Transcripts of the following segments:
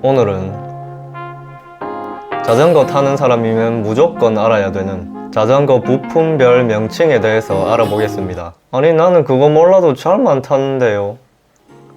오늘은 자전거 타는 사람이면 무조건 알아야 되는 자전거 부품별 명칭에 대해서 알아보겠습니다. 아니 나는 그거 몰라도 잘만 타는데요.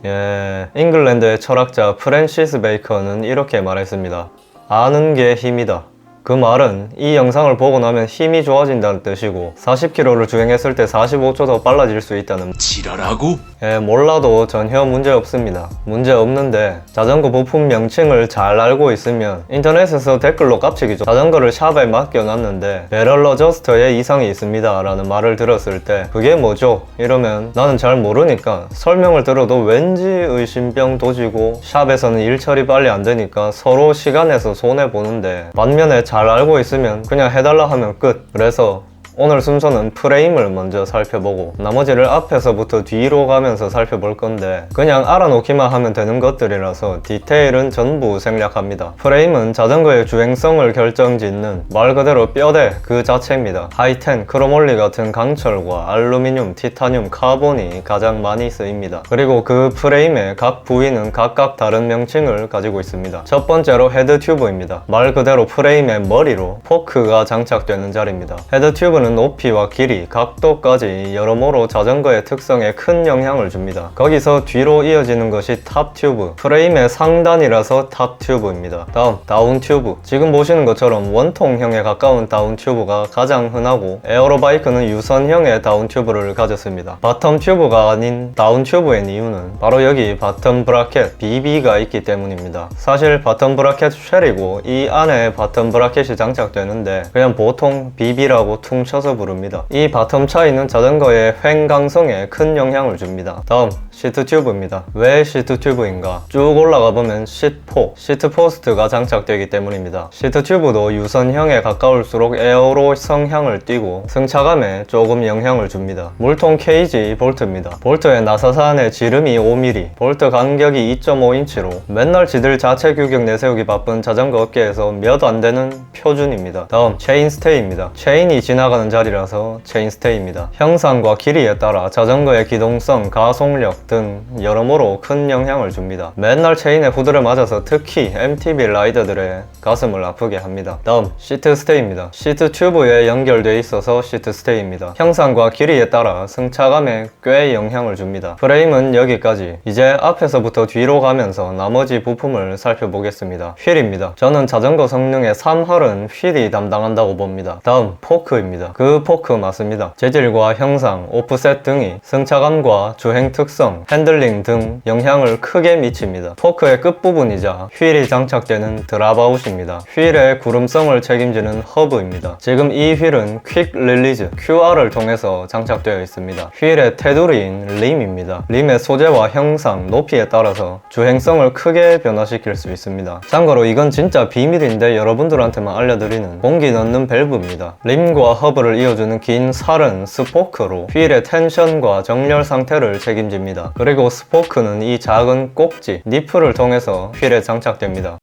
예, 잉글랜드의 철학자 프랜시스 베이컨은 이렇게 말했습니다. 아는 게 힘이다. 그 말은 이 영상을 보고 나면 힘이 좋아진다는 뜻이고 40km를 주행했을 때 45초 더 빨라질 수 있다는 지랄하고 예, 몰라도 전혀 문제 없습니다. 문제 없는데 자전거 부품 명칭을 잘 알고 있으면 인터넷에서 댓글로 깝치기죠. 자전거를 샵에 맡겨놨는데 배럴 어저스터에 이상이 있습니다 라는 말을 들었을 때 그게 뭐죠? 이러면 나는 잘 모르니까 설명을 들어도 왠지 의심병 도지고 샵에서는 일 처리 빨리 안 되니까 서로 시간에서 손해보는데 반면에 잘 알고 있으면 그냥 해달라 하면 끝. 그래서 오늘 순서는 프레임을 먼저 살펴보고 나머지를 앞에서부터 뒤로 가면서 살펴볼 건데 그냥 알아놓기만 하면 되는 것들이라서 디테일은 전부 생략합니다. 프레임은 자전거의 주행성을 결정짓는 말 그대로 뼈대 그 자체입니다. 하이텐, 크로몰리 같은 강철과 알루미늄, 티타늄, 카본이 가장 많이 쓰입니다. 그리고 그 프레임의 각 부위는 각각 다른 명칭을 가지고 있습니다. 첫 번째로 헤드 튜브입니다. 말 그대로 프레임의 머리로 포크가 장착되는 자리입니다. 헤드 튜브는 높이와 길이, 각도까지 여러모로 자전거의 특성에 큰 영향을 줍니다. 거기서 뒤로 이어지는 것이 탑 튜브, 프레임의 상단이라서 탑 튜브입니다. 다음 다운 튜브. 지금 보시는 것처럼 원통형에 가까운 다운 튜브가 가장 흔하고 에어로바이크는 유선형의 다운 튜브를 가졌습니다. 바텀 튜브가 아닌 다운 튜브의 이유는 바로 여기 바텀 브라켓 BB가 있기 때문입니다. 사실 바텀 브라켓 쉘이고 이 안에 바텀 브라켓이 장착되는데 그냥 보통 BB라고 퉁쳐 서 부릅니다. 이 바텀 차이는 자전거의 횡강성에 큰 영향을 줍니다. 다음 시트 튜브입니다. 왜 시트 튜브인가? 쭉 올라가 보면 시트포, 시트 포스트가 장착되기 때문입니다. 시트 튜브도 유선형에 가까울수록 에어로 성향을 띠고 승차감에 조금 영향을 줍니다. 물통 케이지 볼트입니다. 볼트의 나사산의 지름이 5mm, 볼트 간격이 2.5인치로 맨날 지들 자체 규격 내세우기 바쁜 자전거 업계에서 몇 안 되는 표준입니다. 다음 체인 스테이입니다. 체인이 지나가는 자리라서 체인 스테이입니다. 형상과 길이에 따라 자전거의 기동성, 가속력 등 여러모로 큰 영향을 줍니다. 맨날 체인에 후드를 맞아서 특히 MTB 라이더들의 가슴을 아프게 합니다. 다음 시트 스테이입니다. 시트 튜브에 연결되어 있어서 시트 스테이입니다. 형상과 길이에 따라 승차감에 꽤 영향을 줍니다. 프레임은 여기까지. 이제 앞에서부터 뒤로 가면서 나머지 부품을 살펴보겠습니다. 휠입니다. 저는 자전거 성능의 3할은 휠이 담당한다고 봅니다. 다음 포크입니다. 그 포크 맞습니다. 재질과 형상, 오프셋 등이 승차감과 주행 특성, 핸들링 등 영향을 크게 미칩니다. 포크의 끝부분이자 휠이 장착되는 드랍아웃입니다. 휠의 구름성을 책임지는 허브입니다. 지금 이 휠은 퀵 릴리즈 QR을 통해서 장착되어 있습니다. 휠의 테두리인 림입니다. 림의 소재와 형상, 높이에 따라서 주행성을 크게 변화시킬 수 있습니다. 참고로 이건 진짜 비밀인데 여러분들한테만 알려드리는 공기 넣는 밸브입니다. 림과 허브를 이어주는 긴 살은 스포크로 휠의 텐션과 정렬 상태를 책임집니다. 그리고 스포크는 이 작은 꼭지, 니프를 통해서 휠에 장착됩니다.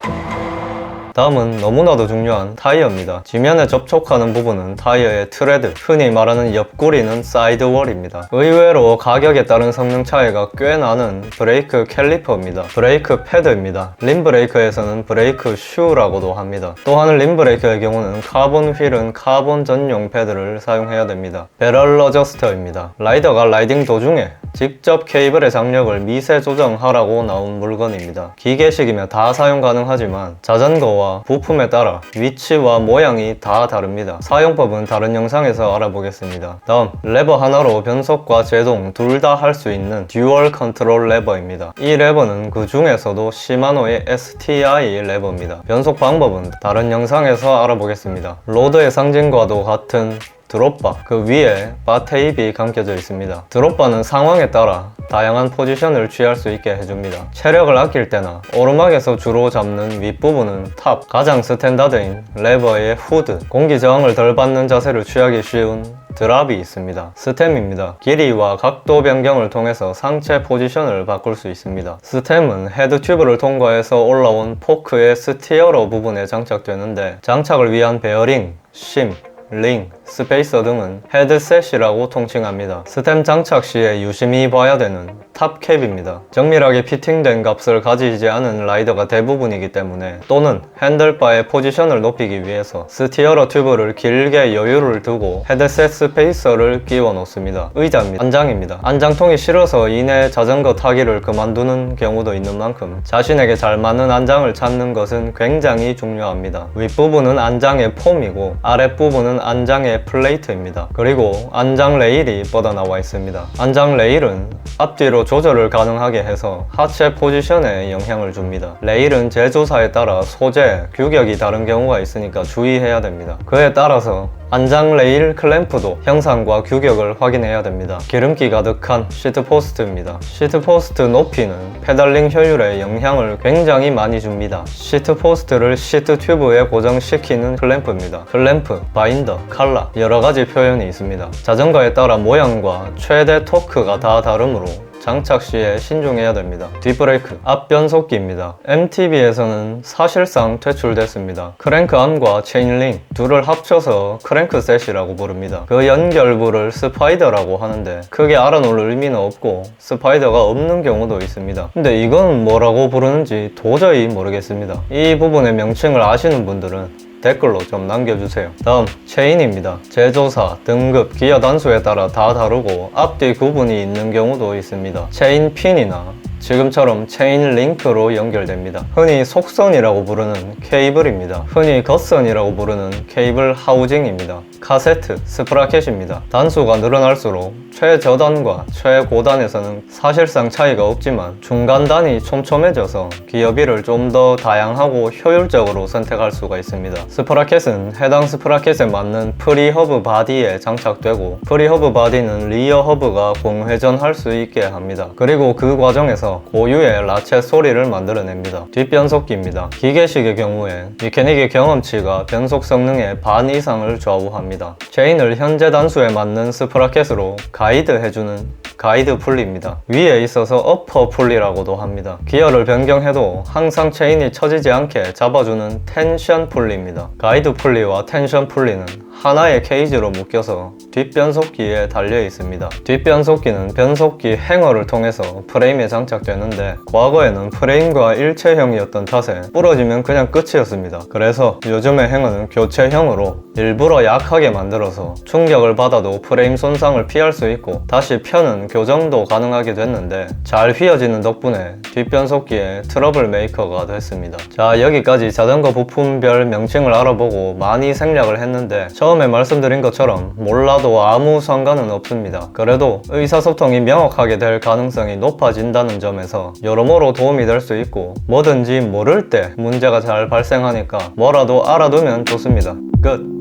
다음은 너무나도 중요한 타이어입니다. 지면에 접촉하는 부분은 타이어의 트레드, 흔히 말하는 옆구리는 사이드월입니다. 의외로 가격에 따른 성능 차이가 꽤 나는 브레이크 캘리퍼입니다. 브레이크 패드입니다. 림 브레이크에서는 브레이크 슈라고도 합니다. 또한 림 브레이크의 경우는 카본 휠은 카본 전용 패드를 사용해야 됩니다. 배럴 어저스터입니다. 라이더가 라이딩 도중에 직접 케이블의 장력을 미세 조정하라고 나온 물건입니다. 기계식이며 다 사용 가능하지만 자전거와 부품에 따라 위치와 모양이 다 다릅니다. 사용법은 다른 영상에서 알아보겠습니다. 다음 레버 하나로 변속과 제동 둘 다 할 수 있는 듀얼 컨트롤 레버입니다. 이 레버는 그 중에서도 시마노의 STI 레버입니다. 변속 방법은 다른 영상에서 알아보겠습니다. 로드의 상징과도 같은 드롭바 그 위에 바 테이프가 감겨져 있습니다. 드롭바는 상황에 따라 다양한 포지션을 취할 수 있게 해줍니다. 체력을 아낄 때나 오르막에서 주로 잡는 윗부분은 탑, 가장 스탠다드인 레버의 후드, 공기 저항을 덜 받는 자세를 취하기 쉬운 드랍이 있습니다. 스템입니다. 길이와 각도 변경을 통해서 상체 포지션을 바꿀 수 있습니다. 스템은 헤드 튜브를 통과해서 올라온 포크의 스티어러 부분에 장착되는데 장착을 위한 베어링, 심, 링, 스페이서 등은 헤드셋이라고 통칭합니다. 스템 장착 시에 유심히 봐야 되는 탑캡입니다. 정밀하게 피팅된 값을 가지지 않은 라이더가 대부분이기 때문에 또는 핸들바의 포지션을 높이기 위해서 스티어러 튜브를 길게 여유를 두고 헤드셋 스페이서를 끼워 놓습니다. 의자입니다. 안장입니다. 안장통이 싫어서 이내 자전거 타기를 그만두는 경우도 있는 만큼 자신에게 잘 맞는 안장을 찾는 것은 굉장히 중요합니다. 윗부분은 안장의 폼이고 아랫부분은 안장의 플레이트입니다. 그리고 안장 레일이 뻗어나와 있습니다. 안장 레일은 앞뒤로 조절을 가능하게 해서 하체 포지션에 영향을 줍니다. 레일은 제조사에 따라 소재, 규격이 다른 경우가 있으니까 주의해야 됩니다. 그에 따라서 안장 레일 클램프도 형상과 규격을 확인해야 됩니다. 기름기 가득한 시트 포스트입니다. 시트 포스트 높이는 페달링 효율에 영향을 굉장히 많이 줍니다. 시트 포스트를 시트 튜브에 고정시키는 클램프입니다. 클램프, 바인더, 칼라 여러 가지 표현이 있습니다. 자전거에 따라 모양과 최대 토크가 다 다르므로 장착 시에 신중해야 됩니다. 뒷브레이크, 앞 변속기입니다. MTB에서는 사실상 퇴출됐습니다. 크랭크암과 체인링 둘을 합쳐서 크랭크셋이라고 부릅니다. 그 연결부를 스파이더라고 하는데 크게 알아놓을 의미는 없고 스파이더가 없는 경우도 있습니다. 근데 이건 뭐라고 부르는지 도저히 모르겠습니다. 이 부분의 명칭을 아시는 분들은 댓글로 좀 남겨주세요. 다음 체인입니다. 제조사, 등급, 기어 단수에 따라 다 다르고 앞뒤 구분이 있는 경우도 있습니다. 체인 핀이나 지금처럼 체인 링크로 연결됩니다. 흔히 속선이라고 부르는 케이블입니다. 흔히 겉선이라고 부르는 케이블 하우징입니다. 카세트, 스프라켓입니다. 단수가 늘어날수록 최저단과 최고단에서는 사실상 차이가 없지만 중간단이 촘촘해져서 기어비를 좀 더 다양하고 효율적으로 선택할 수가 있습니다. 스프라켓은 해당 스프라켓에 맞는 프리허브 바디에 장착되고 프리허브 바디는 리어 허브가 공회전할 수 있게 합니다. 그리고 그 과정에서 고유의 라쳇 소리를 만들어냅니다. 뒷변속기입니다. 기계식의 경우에 미케닉의 경험치가 변속 성능의 반 이상을 좌우합니다. 체인을 현재 단수에 맞는 스프라켓으로 가이드 해주는 가이드 풀리입니다. 위에 있어서 어퍼 풀리라고도 합니다. 기어를 변경해도 항상 체인이 처지지 않게 잡아주는 텐션 풀리입니다. 가이드 풀리와 텐션 풀리는 하나의 케이지로 묶여서 뒷변속기에 달려 있습니다. 뒷변속기는 변속기 행어를 통해서 프레임에 장착 되는데 과거에는 프레임과 일체형이었던 탓에 부러지면 그냥 끝이었습니다. 그래서 요즘의 행어는 교체형으로 일부러 약하게 만들어서 충격을 받아도 프레임 손상을 피할 수 있고 다시 펴는 교정도 가능하게 됐는데 잘 휘어지는 덕분에 뒷변속기에 트러블 메이커가 됐습니다. 자 여기까지 자전거 부품별 명칭을 알아보고 많이 생략을 했는데 처음에 말씀드린 것처럼 몰라도 아무 상관은 없습니다. 그래도 의사소통이 명확하게 될 가능성이 높아진다는 점에서 여러모로 도움이 될 수 있고 뭐든지 모를 때 문제가 잘 발생하니까 뭐라도 알아두면 좋습니다. 끝!